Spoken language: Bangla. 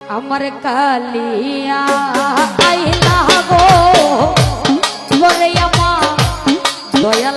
আমার কালিয়া আইলা গো ওরে আমার দয়াল